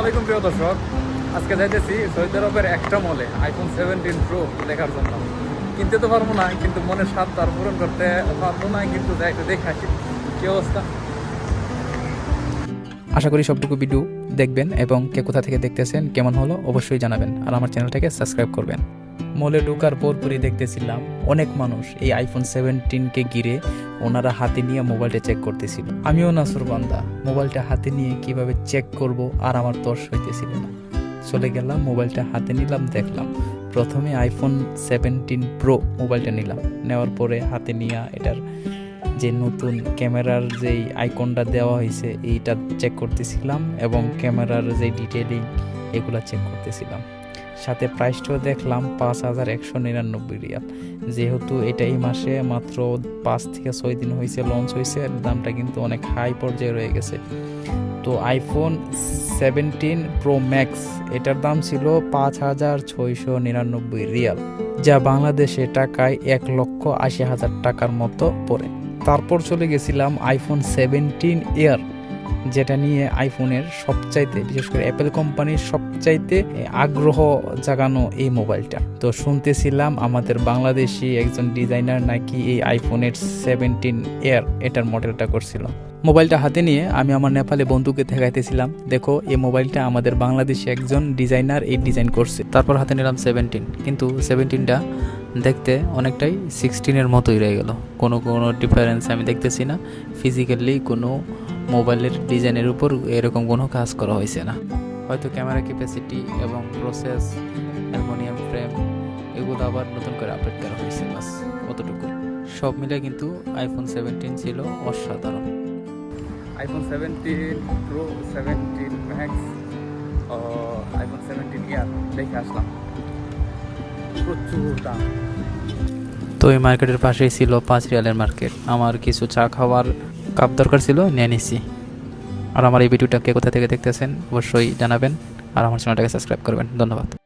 দর্শক। আজকে যাইতেছি সৌদি আরবের একটা মলে আইফোন সেভেন্টিন প্রো দেখার জন্য। কিনতে তো পারব না, কিন্তু মনের স্বাদ তার পূরণ করতে পারব না, কিন্তু যাই একটু কি অবস্থা? আশা করি সবটুকু ভিডিও দেখবেন এবং কে কোথা থেকে দেখতেছেন, কেমন হলো, অবশ্যই জানাবেন। আর আমার চ্যানেলটাকে সাবস্ক্রাইব করবেন। মলে ঢুকার পরপরই দেখতেছিলাম অনেক মানুষ এই আইফোন সেভেন্টিনকে ঘিরে ওনারা হাতে নিয়ে মোবাইলটা চেক করতেছিল। আমিও নাসুর বান্দা, মোবাইলটা হাতে নিয়ে কীভাবে চেক করব আর আমার তর্স হইতেছিল না। চলে গেলাম, মোবাইলটা হাতে নিলাম, দেখলাম প্রথমে আইফোন সেভেন্টিন প্রো মোবাইলটা নিলাম। নেওয়ার পরে হাতে নিয়ে এটার যে নতুন ক্যামেরার যেই আইকনটা দেওয়া হয়েছে এইটা চেক করতেছিলাম এবং ক্যামেরার যে ডিটেলিং এগুলা চেক করতেছিলাম। সাথে প্রাইসটাও দেখলাম পাঁচ হাজার একশো নিরানব্বই রিয়াল। যেহেতু এটা এই মাসে মাত্র পাঁচ থেকে ছয় দিন হয়েছে লঞ্চ হয়েছে দামটা কিন্তু অনেক হাই পর্যায়ে রয়ে গেছে। তো আইফোন সেভেন্টিন প্রো ম্যাক্স এটার দাম ছিল পাঁচ হাজার ছয়শো নিরানব্বই রিয়াল, যা বাংলাদেশে টাকায় এক লক্ষ আশি হাজার টাকার মতো পড়ে। তারপর চলে গেছিলাম আইফোন সেভেন্টিন এয়ার যেটা নিয়ে আইফোনের সবচাইতে, বিশেষ করে অ্যাপেল কোম্পানির সবচাইতে আগ্রহ জাগানো এই মোবাইলটা। তো শুনতেছিলাম আমাদের বাংলাদেশি একজন ডিজাইনার নাকি এই আইফোনের সেভেন্টিন এয়ার এটার মডেলটা করছিল। মোবাইলটা হাতে নিয়ে আমি আমার নেপালে বন্ধুকে দেখাইতেছিলাম, দেখো, এই মোবাইলটা আমাদের বাংলাদেশি একজন ডিজাইনার এই ডিজাইন করছে। তারপর হাতে নিলাম সেভেন্টিন, কিন্তু সেভেন্টিনটা দেখতে অনেকটাই সিক্সটিনের মতোই রয়ে গেল। কোনো কোনো ডিফারেন্স আমি দেখতেছি না। ফিজিক্যালি কোনো মোবাইলের ডিজাইনের উপর এরকম কোনো কাজ করা হয়েছে না। হয়তো ক্যামেরা ক্যাপাসিটি এবং প্রসেস অ্যালমোনিয়াম ফ্রেম এগুলো আবার নতুন করে আপডেট করা হয়েছে বাস অতটুকু। সব মিলে কিন্তু আইফোন সেভেন্টিন ছিল অসাধারণ। IPhone seventeen pro seventeen max iPhone seventeen air দেখে আসলাম। প্রচুর দাম। তো এই মার্কেটের পাশেই ছিল পাঁচ রিয়ালের মার্কেট আমার কিছু চা খাওয়ার কাপ দরকার ছিল, নিয়ে নিছি। আর আমার এই ভিডিওটাকে কোথা থেকে দেখতেছেন, অবশ্যই জানাবেন। আর আমার চ্যানেলটাকে সাবস্ক্রাইব করবেন। ধন্যবাদ।